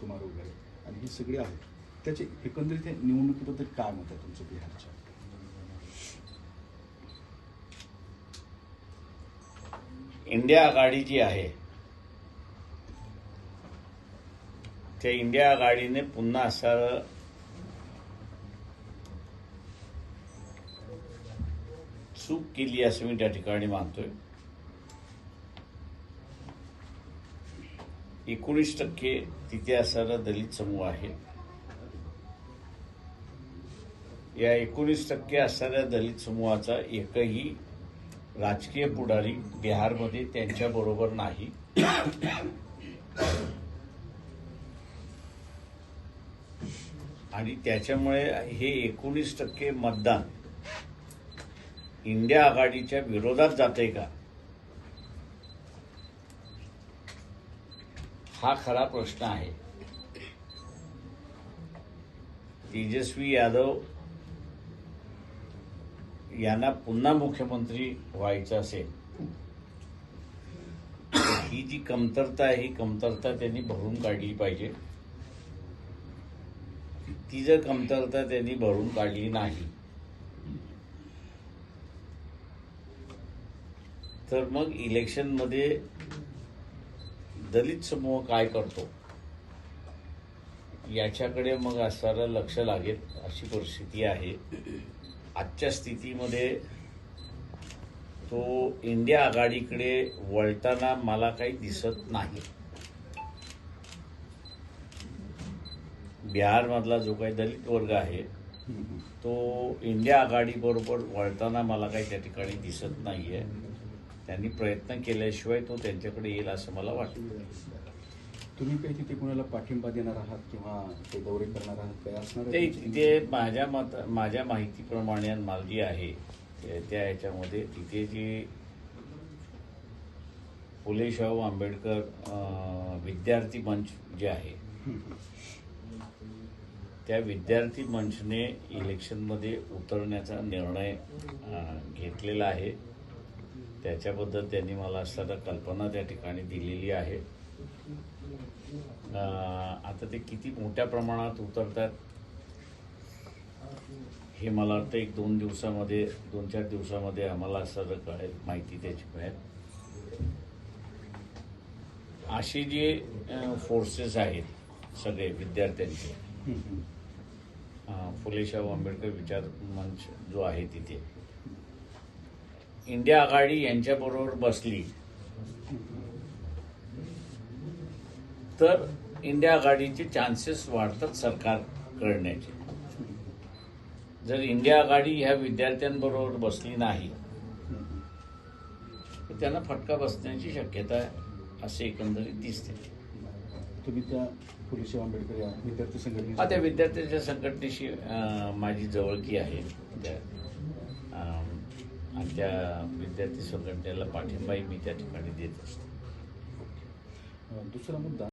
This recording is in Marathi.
कुमार वगैरे. आणि ही सगळी आहेत. त्याचे एकंदरीत निवडणुकीबद्दल काय मत आहे तुमचं बिहारच्या? इंडिया आघाडी जी आहे त्या इंडिया आघाडीने पुन्हा असं चूक केली असं मी त्या ठिकाणी मानतोय. एकोणीस टक्के तिथे असणारा दलित समूह आहे. या एकोणीस टक्के असणाऱ्या दलित समूहाचा एकही राजकीय पुढारी बिहारमध्ये त्यांच्याबरोबर नाही. आणि त्याच्यामुळे हे एकोणीस टक्के मतदान इंडिया आघाडीच्या विरोधात जाते का? हा खरा प्रश्न आहे. तेजस्वी यादव यांना पुन्हा मुख्यमंत्री व्हायचं असेल ही जी कमतरता आहे ही कमतरता त्यांनी भरून काढली पाहिजे. ती जर कमतरता त्यांनी भरून काढली नाही तर मग इलेक्शनमध्ये दलित समूह काय करतो? याच्याकडे मग असणारं लक्ष लागेल अशी परिस्थिती आहे. आजच्या स्थितीमध्ये तो इंडिया आघाडीकडे वळताना मला काही दिसत नाही. बिहारमधला जो काही दलित वर्ग आहे तो इंडिया आघाडीबरोबर वळताना मला काही त्या ठिकाणी दिसत नाही आहे त्यांनी प्रयत्न केल्याशिवाय तो त्यांच्याकडे येईल असं मला वाटतं. तुम्ही काही तिथे कोणाला पाठिंबा देणार आहात किंवा ते दौरे करणार आहात काय असणार ते? तिथे माझ्या मत माझ्या माहितीप्रमाणे आणि मला जी आहे त्या- ह्याच्यामध्ये तिथे जी फुले शाहू आंबेडकर विद्यार्थी मंच जे आहे त्या विद्यार्थी मंचने इलेक्शनमध्ये उतरण्याचा निर्णय घेतलेला आहे. त्याच्याबद्दल त्यांनी मला असताना कल्पना त्या ठिकाणी दिलेली आहे आता ते किती मोठ्या प्रमाणात उतरतात हे मला वाटतं एक दोन दिवसामध्ये दोन चार दिवसामध्ये आम्हाला सगळं कळेल माहिती त्याची मिळेल असे जे फोर्सेस आहेत सगळे विद्यार्थ्यांचे हम्म, हम्म. अं, फुले शाहू आंबेडकर विचार मंच जो आहे तिथे इंडिया आघाडी यांच्याबरोबर बसली तर इंडिया आघाडीचे चान्सेस वाढतात सरकार करण्याचे जर इंडिया आघाडी ह्या विद्यार्थ्यांबरोबर बसली नाही तर त्यांना फटका बसण्याची शक्यता असे एकंदरीत दिसते. तुम्ही त्या फुलेशाह आंबेडकर या विद्यार्थी संघटनेच्या त्या विद्यार्थ्यांच्या संघटनेशी माझी जवळकी आहे. आणि त्या विद्यार्थी संघटनेला पाठिंबाही मी त्या ठिकाणी देत असतो. दुसरा मुद्दा